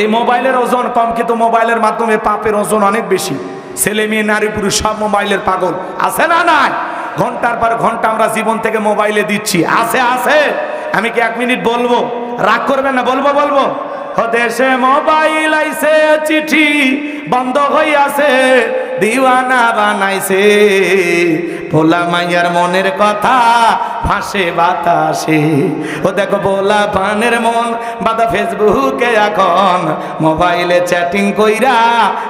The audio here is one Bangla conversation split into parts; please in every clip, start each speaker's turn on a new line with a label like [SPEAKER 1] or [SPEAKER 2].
[SPEAKER 1] এই মোবাইলের ওজন কম, কিন্তু মোবাইলের মাধ্যমে পাপের ওজন অনেক বেশি। ছেলে মেয়ে, নারী, পুরুষ, সব মোবাইলের পাগল। আছে না নাই? ঘণ্টার পর ঘণ্টা আমরা জীবন থেকে মোবাইলে দিচ্ছি। আছে আছে। আমি কি এক মিনিট বলব? রাগ করবেন না? বলব বলব? দেশে মোবাইল আইছে, চিঠি বন্ধ হইয়াছে, দিওয়ানা বানাইছে। ভোলা মাইয়ার মনের কথা ভাসে বাতাসে। ও দেখো ভোলা পানের মন, বাদা ফেসবুকে এখন। মোবাইলে চ্যাটিং কইরা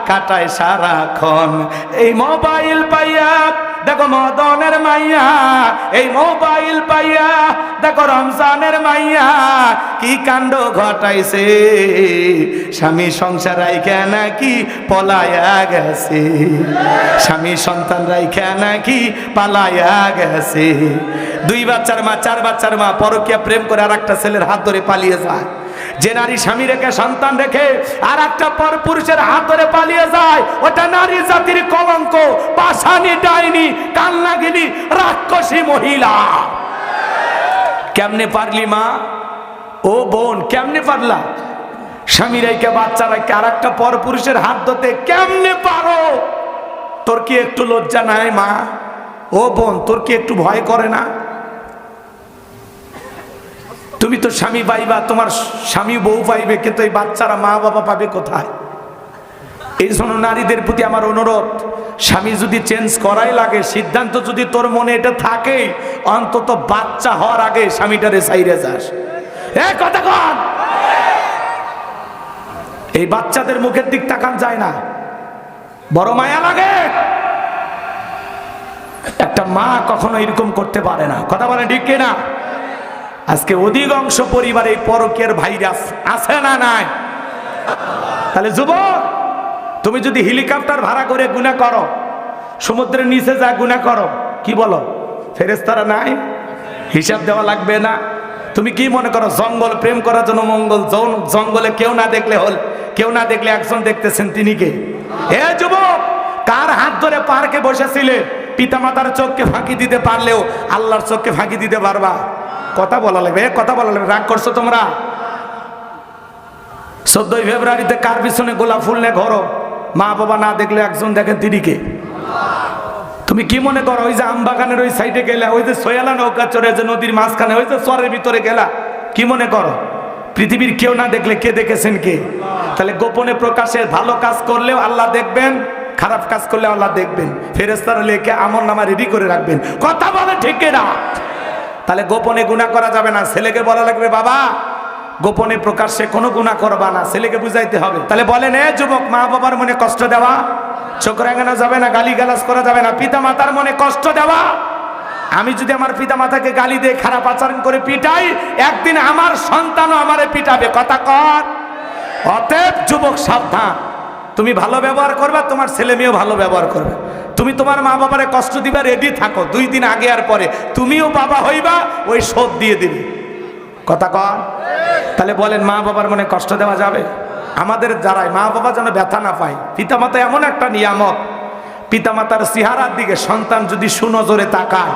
[SPEAKER 1] কাটায় সারাক্ষণ। এই মোবাইল পাইয়া, দেখো মদনের মাইয়া। এই মোবাইল পাইয়া, দেখো রমজানের মাইয়া। কি কাণ্ড ঘটাইছে? স্বামী সংসার রাইখা নাকি পলায়া গেছে? স্বামী সন্তান রাইখা নাকি পালায়া গেছে? দুই বাচ্চার মা, চার বাচ্চার মা পরকিয়া প্রেম করে আর একটা ছেলের হাত ধরে পালিয়ে যায়। যে নারী স্বামী রেখে, সন্তান রেখে আর একটা পর পুরুষের হাত ধরে পালিয়ে যায়, ওটা নারী জাতির কলঙ্ক পাশানি ডাইনি কান্নাগিনি রাক্ষসী মহিলা। কেমনে পারলি মা? ও বোন, কেমনে পারলা? স্বামী রেখে, বাচ্চা রেখে আর একটা পর পুরুষের হাত ধরতে কেমনে পারো? তোর কি একটু লজ্জা নাই মা? ও বোন, তোর কি একটু ভয় করে না? তুমি তো স্বামী পাইবা, তোমার স্বামী বউ পাইবে, কিন্তু এই বাচ্চারা মা বাবা পাবে কোথায়? এই জন্য নারীদের প্রতি আমার অনুরোধ, স্বামী যদি চেঞ্জ করাই লাগে, সিদ্ধান্ত যদি তোর মনে এটা থাকে অন্তত বাচ্চা হওয়ার আগে স্বামীটারে সাইরে যাস। কথা কন! এই বাচ্চাদের মুখের দিক তাকান যায় না। বড় মায়া লাগে। একটা মা কখনো এরকম করতে পারে না। কথা বলে ঠিক না আজকে অধিকাংশ পরিবারে পরকের ভাইরাস আছে না নাই? তাহলে যুবক, তুমি যদি হেলিকপ্টার ভাড়া করে গুণা করো, সমুদ্রের নিচে যা গুণা করো, কি বলো? ফেরেস্তারা নাই? হিসাব দেওয়া লাগবে না। তুমি কি মনে করো, জঙ্গল প্রেম করার জন্য মঙ্গল জঙ্গলে কেউ না দেখলে হল, কেউ না দেখলে একজন দেখতেছেন তিনি কে? হে যুবক, কার হাত ধরে পার্কে বসেছিলে? পিতামাতার চোখকে ফাঁকি দিতে পারলেও আল্লাহর চোখকে ফাঁকি দিতে পারবা? কথা বলা লাগবে কথা বলা লাগবে, রাগ করছ তোমরা? চোদ্দই ফেব্রুয়ারিতে কার পিছনে গোলাপ ফুল নে ঘরো? মা বাবা না দেখলে একজন দেখেন তিনিকে। তুমি কি মনে করো, ওই যে আমবাগানের ওই সাইডে গেলা, ওই যে সোয়ালা নৌকা চড়ে যে নদীর মাঝখানে, ওই যে চরের ভিতরে গেলা? কি মনে করো? পৃথিবীর কেউ না দেখলে কে দেখেছেন কে? তাহলে গোপনে প্রকাশে ভালো কাজ করলেও আল্লাহ দেখবেন, খারাপ কাজ করলে আল্লাহ দেখবেন। ফেরেস্তারা লেখে আমল নামা রেডি করে রাখবেন। কথা বলে ঠিক না তাহলে গোপনে গুণা করা যাবে না। ছেলেকে বলা লাগবে, বাবা, গোপনে প্রকাশ্যে কোনো গুণা করবা না। ছেলেকে বুঝাইতে হবে। তাহলে বলেন, এ যুবক, মা বাবার মনে কষ্ট দেওয়া, চোখ রাঙানো যাবে না গালি গালাজ করা যাবে না। পিতা মাতার মনে কষ্ট দেওয়া। আমি যদি আমার পিতা মাতাকে গালি দিয়ে খারাপ আচরণ করে পিটাই, একদিন আমার সন্তানও আমারে পিটাবে। কথা কর। অতএব যুবক, সাবধান। তুমি ভালো ব্যবহার করবে, তোমার ছেলে মেয়েও ভালো ব্যবহার করবে। তুমি তোমার মা বাবারে কষ্ট দিবা রেডি থাকো। দুই দিন আগে আর পরে। তুমিও বাবা হইবা, ওই শোধ দিয়ে দিবে। কথা কর তাহলে বলেন, মা বাবার মনে কষ্ট দেওয়া যাবে? আমাদের যারাই, মা বাবা যেন ব্যথা না পায়। পিতামাতা এমন একটা নিয়ামক। পিতামাতার সিহারার দিকে সন্তান যদি সুনজরে তাকায়,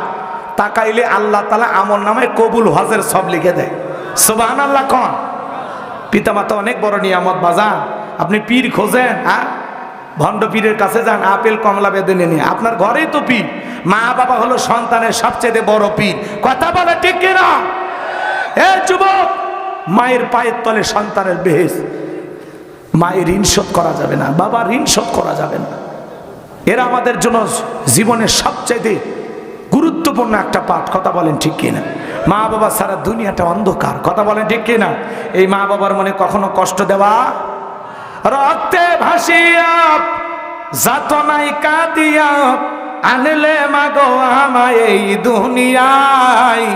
[SPEAKER 1] তাকাইলে আল্লাহ তালা আমল নামায় কবুল হজের সব লিখে দেয়। সোবাহান আল্লাহ কন। পিতামাতা অনেক বড় নিয়ামত, বাজান। আপনি পীর খোঁজেন হ্যাঁ ভণ্ড পীরের কাছে যান, আপেল, কমলা বেদনে নিয়ে আপনার ঘরেই তো পীর। মা বাবা হলো সন্তানের সবচেয়ে বড় পীর। কথা বলে ঠিক কিনা? এ যুবক, মায়ের পায়ের তলে সন্তানের বেহেস মায়ের ঋণ শোধ করা যাবে না, বাবার ঋণ শোধ করা যাবে না। এরা আমাদের জন্য জীবনের সবচাইতে গুরুত্বপূর্ণ একটা পাঠ। কথা বলেন ঠিক কিনা? মা বাবা সারা দুনিয়াটা অন্ধকার। কথা বলেন ঠিক কিনা? এই মা বাবার মনে কখনো কষ্ট দেওয়া রক্তে ভাসিয়া যাতনাই কাঁদিয়া আনলে মাগো আমায় এই দুনিয়ায়।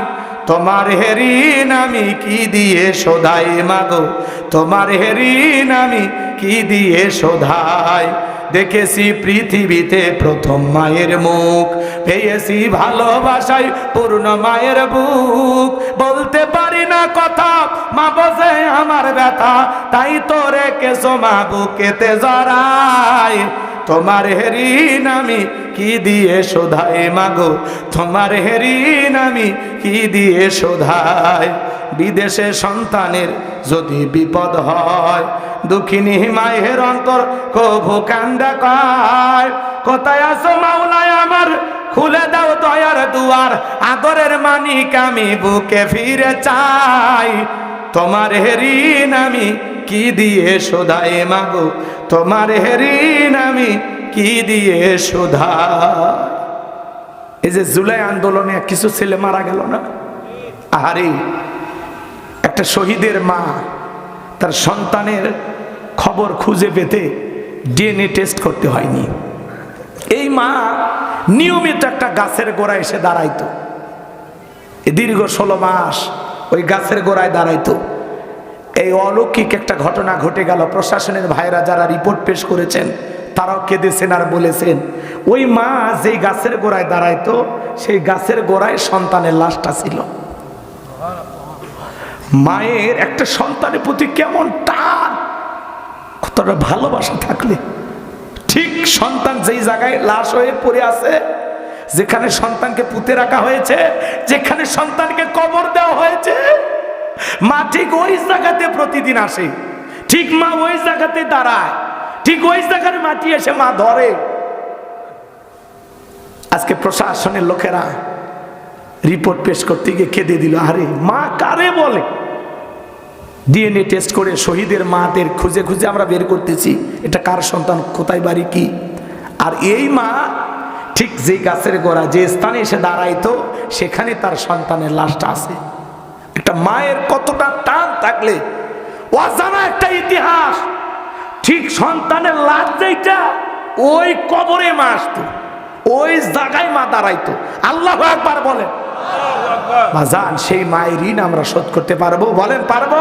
[SPEAKER 1] তোমার হেরিন আমি কি দিয়ে শোধাই মাগো? তোমার হেরিন আমি কি দিয়ে শোধাই? দেখেছি পৃথিবীতে প্রথম মায়ের মুখ। পেয়েছি ভালোবাসায় পূর্ণ মায়ের বুক। বলতে পারি না কথা, মা বোঝে আমার ব্যথা। তাই তো রেখেছো মা বুকেতে জড়াই তোমার হেরিন আমি কি দিয়ে শোধাই মাগো তোমার হেরিন আমি কি দিয়ে শোধাই? বিদেশে সন্তানের যদি বিপদ হয় দুঃখিনী মায়ের অন্তর কভু কান্দা কয়, কোথায় আসো মাওলায় আমার? খুলে দাও দয়ার দুয়ার, আদরের মানিক আমি বুকে ফিরে চাই। তোমার হেরিন আমি কি দিয়ে শোধাই মাগো? তোমার হেরিন আমি কি দিয়ে শোধা এই যে জুলাই আন্দোলনে কিছু ছেলে মারা গেল না? আহারে, একটা শহীদের মা, তার সন্তানের খবর খুঁজে পেতে ডিএনএ টেস্ট করতে হয়নি। এই মা নিয়মিত একটা গাছের গোড়ায় এসে দাঁড়াইতো। দীর্ঘ ষোলো মাস ওই গাছের গোড়ায় দাঁড়াইতো। এই অলৌকিক একটা ঘটনা ঘটে গেল। প্রশাসনের ভাইরা যারা রিপোর্ট পেশ করেছেন, তারাও কেঁদেছেন আর বলেছেন, ওই মা যেই গাছের গোড়ায় দাঁড়াইতো, সেই গাছের গোড়ায় সন্তানের লাশটা ছিল। মায়ের একটা সন্তানের প্রতি কেমন টান কতটা ভালোবাসা থাকলে। ঠিক সন্তান যেই জায়গায় লাশ হয়ে পড়ে আছে, যেখানে সন্তানকে পুঁতে রাখা হয়েছে, যেখানে সন্তানকে কবর দেওয়া হয়েছে, মা ঠিক ওই জায়গাতে প্রতিদিন আসে। ঠিক মা ওই জায়গাতে দাঁড়ায়। ঠিক ওই জায়গার মাটি এসে মা ধরে। আজকে প্রশাসনের লোকেরা রিপোর্ট পেশ করতে গিয়ে কেঁদে দিল, আরে মা কারে বলে? ডিএনএ টেস্ট করে শহীদের মাদের খুঁজে খুঁজে আমরা বের করতেছি। এটা কার সন্তান? কোথায় বাড়ি কি? আর এই মা ঠিক যেই গাছের গোড়া যে স্থানে এসে দাঁড়াইতো সেখানে তার সন্তানের লাশটা আছে। একটা মায়ের কতটা টান থাকলে অজানা একটা ইতিহাস। ঠিক সন্তানের লাশ যেটা ওই কবরে মা আসতো ওই জায়গায় মা দাঁড়াইতো। আল্লাহ একবার বলেন। বাজান সেই মায়ের ঋণ আমরা শোধ করতে পারব? বলেন পারব?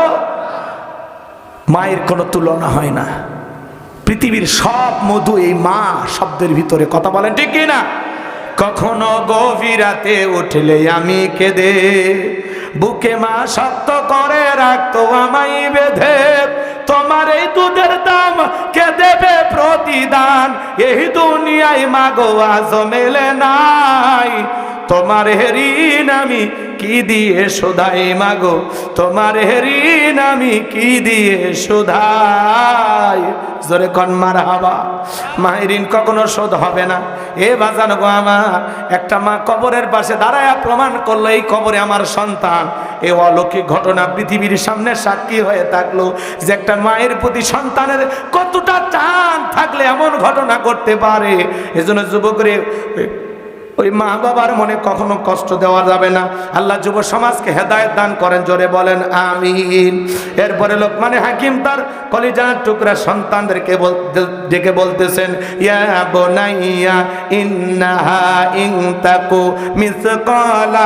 [SPEAKER 1] মায়ের কোনো তুলনা হয় না। পৃথিবীর সব মধু এই মা শব্দের ভিতরে কথা বলেন ঠিক না কখনো গভীরাতে উঠলে আমি কেঁদে, বুকে মা শক্ত করে রাখতো আমাই বেঁধে। তোমার এই দুধের দাম কে দেবে প্রতিদান? এই দুনিয়ায় মাগো আজ মেলে নাই। তোমার হেরিন আমি কি দিয়ে শোধাই মাগো? তোমার হেরিন আমি কি দিয়ে শোধাই জোরে কনমার হাবা। মায়ের কখনো শোধ হবে না। এ বাজান গো আমার, একটা মা কবরের পাশে দাঁড়ায় প্রমাণ করল, এই কবরে আমার সন্তান। এ অলৌকিক ঘটনা পৃথিবীর সামনে সাক্ষী হয়ে থাকল যে একটা মায়ের প্রতি সন্তানের কতটা টান থাকলে এমন ঘটনা করতে পারে। এজন্য যুবকরে ওই মা বাবার মনে কখনো কষ্ট দেওয়া যাবে না। আল্লাহ যুব সমাজকে হেদায়ত দান করেন, জোরে বলেন, আমিন। এরপরে লোক মানে হাকিম তার কলিজার টুকরা সন্তানদেরকে ডেকে বলতেছেন, ইয়া বোনাইয়া, ইন্নাহা ইন তাকু মিসকালা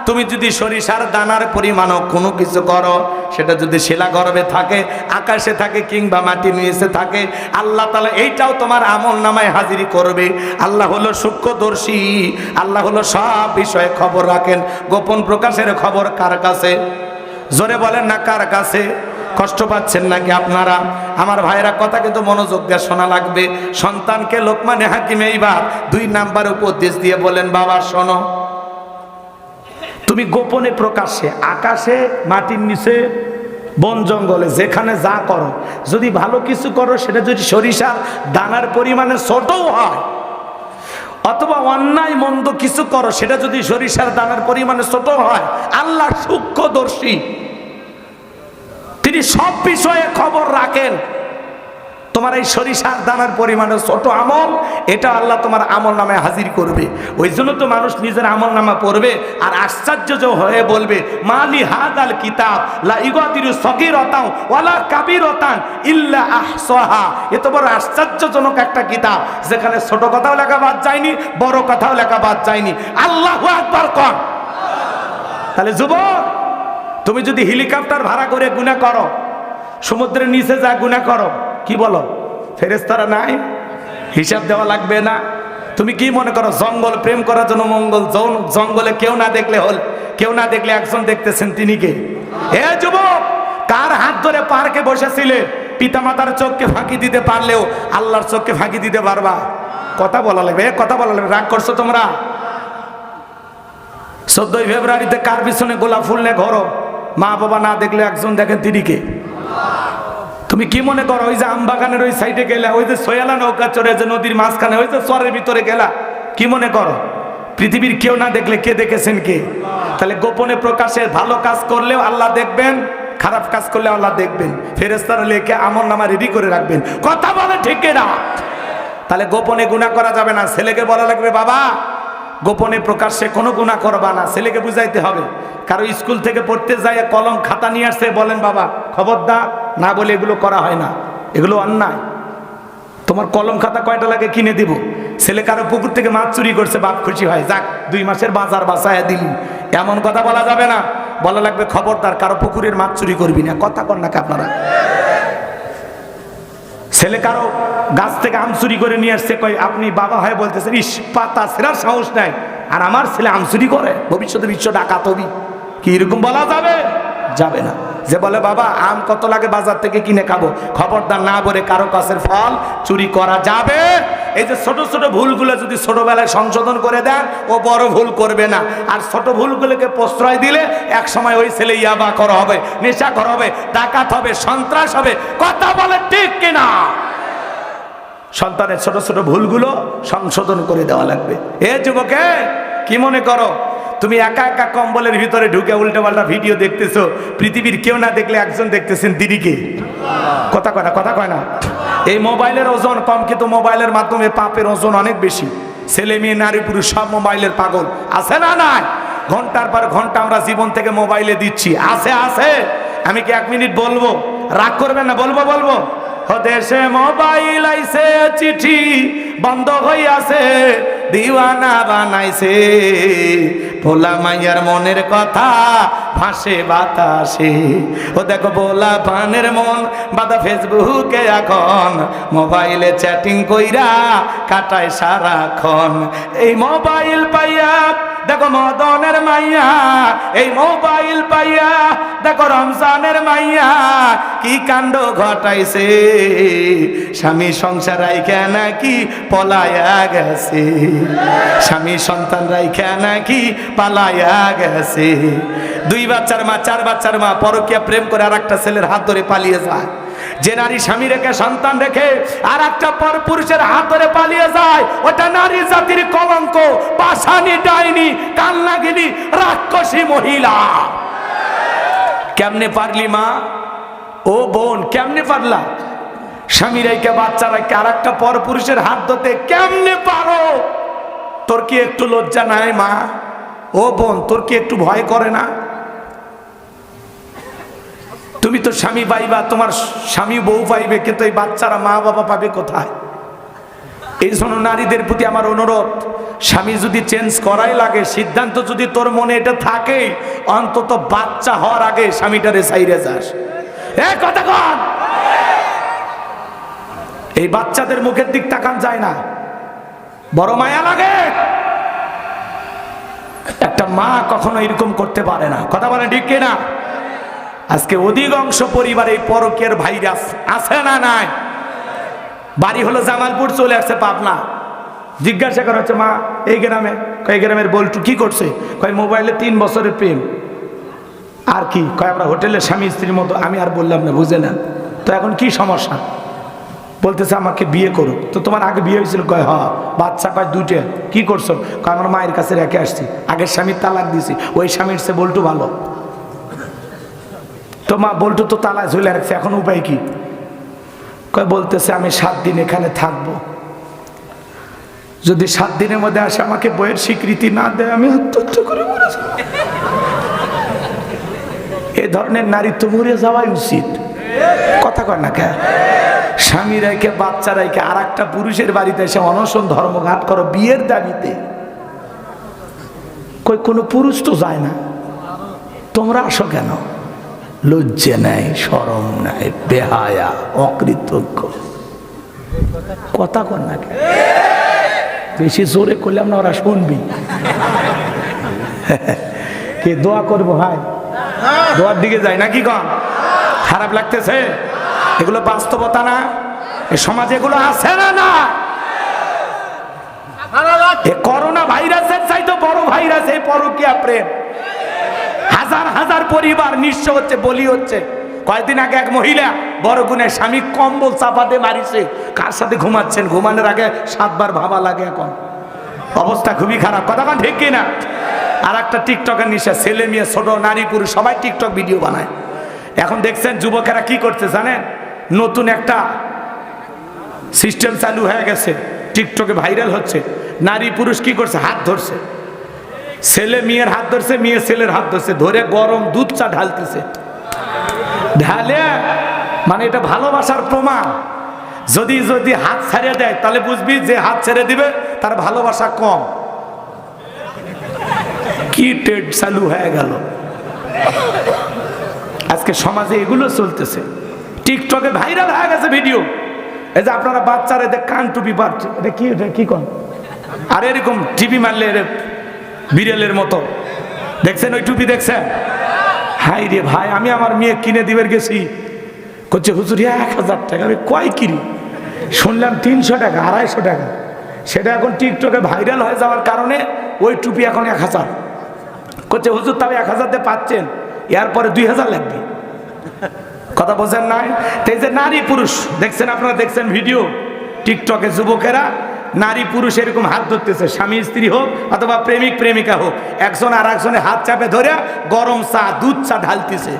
[SPEAKER 1] তুমি যদি সরিষার দানার পরিমাণও কোনো কিছু করো, সেটা যদি শিলা গর্বে থাকে, আকাশে থাকে কিংবা মাটি নিয়েছে থাকে, আল্লাহ তালা এইটাও তোমার আমল নামায় হাজিরি করবে। আল্লাহ হলো সূক্ষ্মদর্শী, আল্লাহ হলো সব বিষয়ে খবর রাখেন। গোপন প্রকাশের খবর কার কাছে? জোরে বলেন না কার কাছে? কষ্ট পাচ্ছেন নাকি আপনারা? আমার ভাইরা কথা কিন্তু মনোযোগ দিয়ে শোনা লাগবে। সন্তানকে লোকমানে হাকিমে এইবার দুই নাম্বার উপদেশ দিয়ে বলেন, বাবা, শোনো। তুমি গোপনে প্রকাশ্যে, আকাশে, মাটির নিচে, বন জঙ্গলে, যেখানে যা করো, যদি ভালো কিছু করো, সেটা যদি সরিষার দানার পরিমাণে ছোটও হয়, অথবা অন্যায় মন্দ কিছু করো, সেটা যদি সরিষার দানার পরিমাণে ছোট হয়, আল্লাহ সূক্ষ্মদর্শী। তিনি সব বিষয়ে খবর রাখেন। তোমার এই সরিষার দানার পরিমাণে ছোট আমল, এটা আল্লাহ তোমার আমল নামে হাজির করবে। ওই জন্য তো মানুষ নিজের আমল নামা পড়বে আর আশ্চর্য হয়ে বলবে, মালি হাদ আল কিতাব ওয়ালা এত বড় আশ্চর্যজনক একটা কিতাব, যেখানে ছোট কথাও লেখা বাদ যায়নি, বড় কথাও লেখা বাদ যায়নি। আল্লাহু আকবার কর তাহলে যুবক, তুমি যদি হেলিকপ্টার ভাড়া করে গুণা করো, সমুদ্রের নিচে যা গুণা করো কি বলো? ফেরেস্তারা নাই? হিসাব দেওয়া লাগবে না। তুমি কি মনে করো জঙ্গল প্রেম করার জন্য মঙ্গল জঙ্গলে কেউ না দেখলে হল কেউ না দেখলে একজন দেখতেছেন তিনি কে? হে যুবক কার হাত ধরে পার্কে বসেছিলে? পিতামাতার চোখকে ফাঁকি দিতে পারলেও আল্লাহর চোখকে ফাঁকি দিতে পারবা? কথা বলা লাগবে এ, কথা বলা লাগবে রাগ করছ তোমরা? চোদ্দই ফেব্রুয়ারিতে কার পিছনে গোলাপ ফুল নিয়ে ঘরো? মা বাবা না দেখলে একজন দেখেন তিনি কে? তুমি কি মনে করো, ওই যে আমবাগানের ওই সাইডে গেলা, ওই যে সোয়ালা নৌকা চড়ে যে নদীর মাঝখানে, ওই যে চরের ভিতরে গেলা? কি মনে করো? পৃথিবীর কেউ না দেখলে কে দেখেছেন কে? তাহলে গোপনে প্রকাশে ভালো কাজ করলেও আল্লাহ দেখবেন, খারাপ কাজ করলে আল্লাহ দেখবেন। ফেরেস্তারা লেখে আমল নামা রেডি করে রাখবেন। কথা বলে ঠিক না তাহলে গোপনে গুণা করা যাবে না। ছেলেকে বলা লাগবে, বাবা গোপনে প্রকাশ্যে কোনো গুণা করবা না, ছেলেকে বুঝাইতে হবে। কারও স্কুল থেকে পড়তে যায় কলম, খাতা নিয়ে আসছে, বলেন বাবা, খবরদার, না বলে এগুলো করা হয় না। এগুলো অন্যায়। তোমার কলম, খাতা কয়টা লাগে কিনে দিব? ছেলে কারও পুকুর থেকে মাছ চুরি করছে, বাপ খুশি হয়। যাক, দুই মাসের বাজার বাসায় দিলি। এমন কথা বলা যাবে না। বলা লাগবে খবরদার, কারও পুকুরের মাছ চুরি করবি না। কথা কর নাকি আপনারা? ছেলে কারও গাছ থেকে আম চুরি করে নিয়ে আসছে, কয়, আপনি বাবা হয়ে বলতেছেন, ইস, পাতা সেরার সাহস নাই। আর আমার ছেলে আম চুরি করে। ভবিষ্যতে বিশ্ব ডাকাত হবি। কি এরকম বলা যাবে? যাবে না। যে বলে, বাবা, আম কত লাগে বাজার থেকে কিনে খাব? খবরদার না করে কারও কাছের ফল চুরি করা যাবে? এই যে ছোট ছোট ভুলগুলো যদি ছোটবেলায় সংশোধন করে দেন, ও বড় ভুল করবে না। আর ছোট ভুলগুলোকে প্রশ্রয় দিলে এক সময় ওই ছেলে ইয়াবা করা হবে নেশা করা হবে, ডাকাত হবে, সন্ত্রাস হবে। কথা বলে ঠিক কিনা? সন্তানের ছোট ছোট ভুলগুলো সংশোধন করে দেওয়া লাগবে। এ যুবকে, কি মনে করো? তুমি একা একা কম্বলের ভিতরে ঢুকে উল্টো পাল্টা ভিডিও দেখতেছো, পৃথিবীর কেউ না দেখলে একজন দেখতেছেন দিদিকে। কথা কয় না, কথা কয় না। এই মোবাইলের ওজন কম, কিন্তু মোবাইলের মাধ্যমে পাপের ওজন অনেক বেশি। ছেলে মেয়ে, নারী, পুরুষ, সব মোবাইলের পাগল। আছে না নাই? ঘণ্টার পর ঘণ্টা আমরা জীবন থেকে মোবাইলে দিচ্ছি। আছে আছে। আমি কি এক মিনিট বলব? রাগ করবেন না, বলব বলব? দেশে মোবাইল আইছে, চিঠি বন্ধ হইয়াছে, দিওয়ানা বানাইছে। ভোলা মাইয়ার মনের কথা, ভাসে বাতাসে। ও দেখো ভোলা পানের মন, বাদা ফেসবুকে এখন। মোবাইলে চ্যাটিং কইরা কাটায় সারাক্ষণ। এই মোবাইল পাইয়া দেখো মদনের মাইয়া, এই মোবাইল পাইয়া, দেখো রমজানের মাইয়া, কি কাণ্ড ঘটাইছে? স্বামী সংসার রাইখা নাকি পলায়া গেছে? স্বামী সন্তান রাইখা নাকি পালায়া গেছে? দুই বাচ্চার মা, চার বাচ্চার মা পরকিয়া প্রেম করে আর একটা ছেলের হাত ধরে পালিয়ে যায়। যে নারী স্বামী রেখে, সন্তান রেখে আর একটা পর পুরুষের হাত ধরে পালিয়ে যায়, ওটা নারী জাতির কলঙ্ক পাশানি ডাইনি কান্নাগিনি রাক্ষসী মহিলা। কেমনে পারলি মা? ও বোন, কেমনে পারলা? স্বামী রেখে, বাচ্চা রেখে আর একটা পর পুরুষের হাত ধরতে কেমনে পারো? তোর কি একটু লজ্জা নাই মা? ও বোন, তোর কি একটু ভয় করে না? তুমি তো স্বামী পাইবা, তোমার স্বামী বউ পাইবে, কিন্তু এই বাচ্চারা মা বাবা পাবে কোথায়? এই জন্য নারীদের প্রতি আমার অনুরোধ, স্বামী যদি চেঞ্জ করাই লাগে, সিদ্ধান্ত যদি তোর মনে এটা থাকে, অন্তত বাচ্চা হওয়ার আগে স্বামীটারে সাইরে যাস। এ কথা কন! এই বাচ্চাদের মুখের দিক তাকান যায় না। বড় মায়া লাগে। একটা মা কখনো এরকম করতে পারে না। কথা বলে ঠিক না আজকে অধিকাংশ পরিবারে পরকের ভাইরাস আছে না নাই? বাড়ি হলো জামালপুর, চলে আসছে পাবনা। জিজ্ঞাসা করা হচ্ছে, মা, এই গ্রামে কয় গ্রামের বলটু কি করছে? কয়, মোবাইলে তিন বছরের প্রেম। আর কি? কয়, আমরা হোটেলে স্বামী স্ত্রীর মতো, আমি আর বললাম না, বুঝে না। তো এখন কি সমস্যা? বলতেছে, আমাকে বিয়ে করুক তো তোমার আগে বিয়ে হয়েছিল? কয় হ বাচ্চা কয়, দুইটে। কি করছ? কয়, আমার মায়ের কাছে রেখে আসছি। আগের স্বামীর তালাক দিছি ওই স্বামীর সে বল্টু ভালো। তো মা বল্টু তো তালায় ঝুলে রাখছে এখন উপায় কি? কয়, বলতেছে, আমি সাত দিন এখানে থাকব। যদি সাত দিনের মধ্যে আসে আমাকে বইয়ের স্বীকৃতি না দেয়, আমি আত্মহত্যা করে এ ধরনের নারী তো মরে যাওয়াই উচিত। কথা কয় না কে? স্বামী রেখে বাচ্চা রেখে আর একটা পুরুষের বাড়িতে এসে অনশন ধর্মঘাট করো বিয়ের দাবিতে। কই কোনো পুরুষ তো যায় না। তোমরা আসো কেন? লজ্জে নাই সরম নাই বেহায়া, অকৃতজ্ঞ। কথা কর না কেন? বেশি জোরে করলাম না ওরা শুনবি কে দোয়া করব ভাই? দোয়ার দিকে যাই, নাকি কম খারাপ লাগতেছে? এগুলো বাস্তবতা না? এ সমাজে এগুলো আছে না না করোনা ভাইরাসের চাইতে বড় ভাইরাস এই পরকিয়া প্রেম। হাজার হাজার পরিবার নিঃস্ব হচ্ছে, বলি হচ্ছে। কয়েকদিন আগে এক মহিলা বড় গুণের স্বামী কম্বল চাপাতে মারিছে। কার সাথে ঘুমাচ্ছেন? ঘুমানোর আগে সাতবার ভাবা লাগে এখন। অবস্থা খুবই খারাপ। কথা কন ঠিক কিনা? আর একটা টিকটকের নিশা, ছেলে মেয়ে, ছোট, নারী, পুরুষ, সবাই টিকটক ভিডিও বানায়। এখন দেখছেন যুবকেরা কি করছে জানেন? নতুন একটা সিস্টেম চালু হয়ে গেছে। টিকটকে ভাইরাল হচ্ছে। নারী, পুরুষ কি করছে? হাত ধরছে। ছেলে মেয়ের হাত ধরছে, মেয়ে ছেলের হাত ধরছে। ধরে গরম দুধ চা ঢালতেছে। ঢালে মানে এটা ভালোবাসার প্রমাণ। যদি যদি হাত ছাড়িয়ে দেয়, তাহলে বুঝবি যে হাত ছেড়ে দিবে, তার ভালোবাসা কম। কি টেট চালু হয়ে গেল। আজকে সমাজে এগুলো চলতেছে। টিকটকে ভাইরাল হয়ে গেছে ভিডিও। এই যে আপনারা বাচ্চারা এদের কান টুপি পাচ্ছে এটা কি এটা কি কন? আর এরকম টিভি মারলে বিড়ালের মতো। দেখছেন ওই টুপি দেখছেন? হাই রে ভাই, আমি আমার মেয়ে কিনে দিবের গেছি। করছে হুজুর, এক হাজার টাকা, আমি কয় কিনি? শুনলাম তিনশো টাকা, আড়াইশো টাকা। সেটা এখন টিকটকে ভাইরাল হয়ে যাওয়ার কারণে ওই টুপি এখন এক হাজার। করছে হুজুর তবে এক হাজার দিয়ে পাচ্ছেন, এরপরে দুই হাজার লাগবে। কথা বোঝেন নাই? তো এই যে নারী পুরুষ, দেখছেন আপনারা দেখছেন ভিডিও? টিকটকে যুবকেরা নারী পুরুষ এরকম হাত ধরতেছে, স্বামী, স্ত্রী হোক অথবা প্রেমিক, প্রেমিকা হোক, একজন আর একজনের হাত চাপে ধরে গরম চা, দুধ চা ঢালতেছে।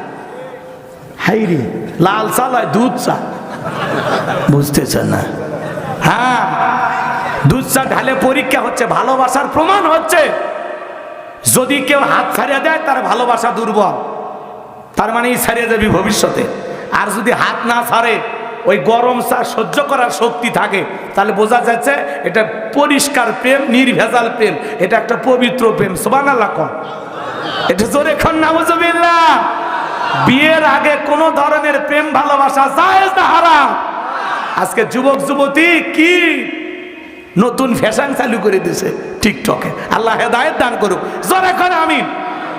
[SPEAKER 1] হাইরি লাল চা লয়, দুধ চা। বুঝতেছেন না? হ্যাঁ দুধ চা ঢালে পরীক্ষা হচ্ছে, ভালোবাসার প্রমাণ হচ্ছে। যদি কেউ হাত ছাড়িয়ে দেয়, তার ভালোবাসা দুর্বল। তার মানে এই ছাড়িয়ে যাবি ভবিষ্যতে। আর যদি হাত না ছাড়ে ওই গরম চা সহ্য করার শক্তি থাকে। তাহলে বোঝা যাচ্ছে এটা পরিষ্কার প্রেম, নির্ভেজাল প্রেম। এটা একটা পবিত্র প্রেম। সোবান আল্লাহ এটা জোরে খন নাউজুবিল্লাহ বিয়ের আগে কোনো ধরনের প্রেম, ভালোবাসা জায়েজ না হারাম। আজকে যুবক, যুবতী কি নতুন ফ্যাশন চালু করে দিছে টিকটকে? আল্লাহ হেদায়েত দান করুক। জোরে করে আমি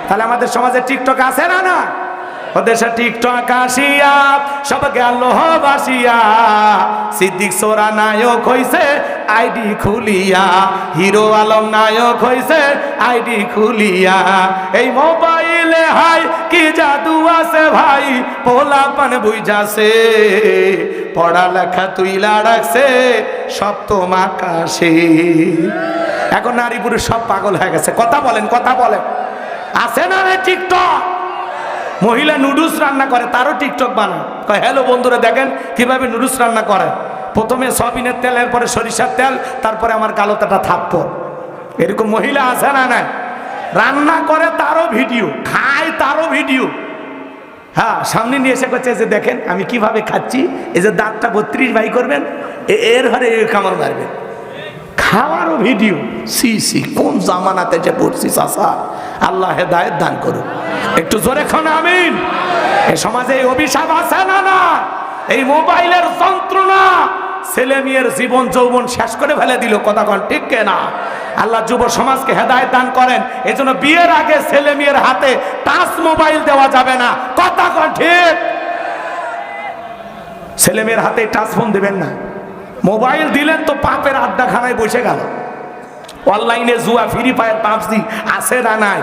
[SPEAKER 1] তাহলে আমাদের সমাজে টিকটক আছে না না? ওদেশে টিকটক আসিয়া, সব গেল বাসিয়া সিদ্দিক সোরা নায়ক হইছে, আইডি খুলিয়া। হিরো আলম নায়ক হইছে, আইডি খুলিয়া। এই মোবাইলে হাই, কি জাদু আছে ভাই? পোলাপান বুঝাছে, পড়ালেখা তুইলা রাখছে সপ্তম আকাশে। এখন নারী পুরুষ সব পাগল হয়ে গেছে। কথা বলেন কথা বলেন। আছে না রে টিকটক? মহিলা নুডলস রান্না করে, তারও টিকটক বানায়। কয়, হ্যালো বন্ধুরা, দেখেন কীভাবে নুডলস রান্না করে। প্রথমে সয়াবিনের তেল, এরপরে সরিষার তেল, তারপরে আমার কালোতাটা থাকতো এরকম মহিলা আছে না নাই? রান্না করে তারও ভিডিও, খায় তারও ভিডিও। হ্যাঁ সামনে নিয়ে এসে করছে যে দেখেন, আমি কীভাবে খাচ্ছি, এই যে দাঁতটা বত্রিশ বাই করবেন এর ঘরে কামড় মারবেন। খাওয়ারও ভিডিও। সি সি, কোন জামানাতে যে পড়ছিস আসা আল্লাহ হেদায়ত দান করুক। একটু জোরে খান, আমিন। এ সমাজে এই অভিশাপ আছে না না? এই মোবাইলের যন্ত্রণা ছেলে মেয়ের জীবন, যৌবন শেষ করে ফেলে দিল। কথা কন, ঠিক না? আল্লাহ যুব সমাজকে হেদায়ত দান করেন। এই জন্য বিয়ের আগে ছেলে মেয়ের হাতে টাচ মোবাইল দেওয়া যাবে না। কথা কন, ঠিক? ছেলে মেয়ের হাতে টাচ ফোন দেবেন না। মোবাইল দিলেন তো পাপের আড্ডা আড্ডাখানায় বসে গেল। অনলাইনে জুয়া, ফ্রি ফায়ার, পাবজি আছে না নাই?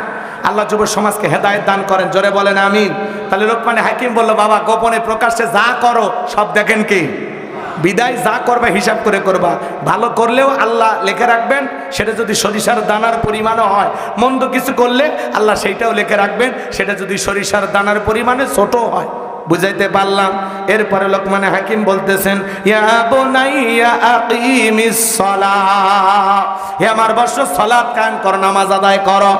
[SPEAKER 1] আল্লাহ যুব সমাজকে হেদায়ত দান করেন, জোরে বলেন আমিন। তাহলে লোকমানে হাকিম বলল, বাবা, গোপনে প্রকাশ্যে যা করো, সব দেখেন কি? বিদায় যা করবে, হিসাব করে করবা। ভালো করলেও আল্লাহ লেখে রাখবেন, সেটা যদি সরিষার দানার পরিমাণও হয়। মন্দ কিছু করলে আল্লাহ সেইটাও লেখে রাখবেন, সেটা যদি সরিষার দানার পরিমাণে ছোট হয়। বুঝাইতে পারলাম। এরপরে লোকমানে হাকিম বলতেছেন হে আমার বর্ষ সলাৎ কায়েম কর, নামাজ আদায় করো।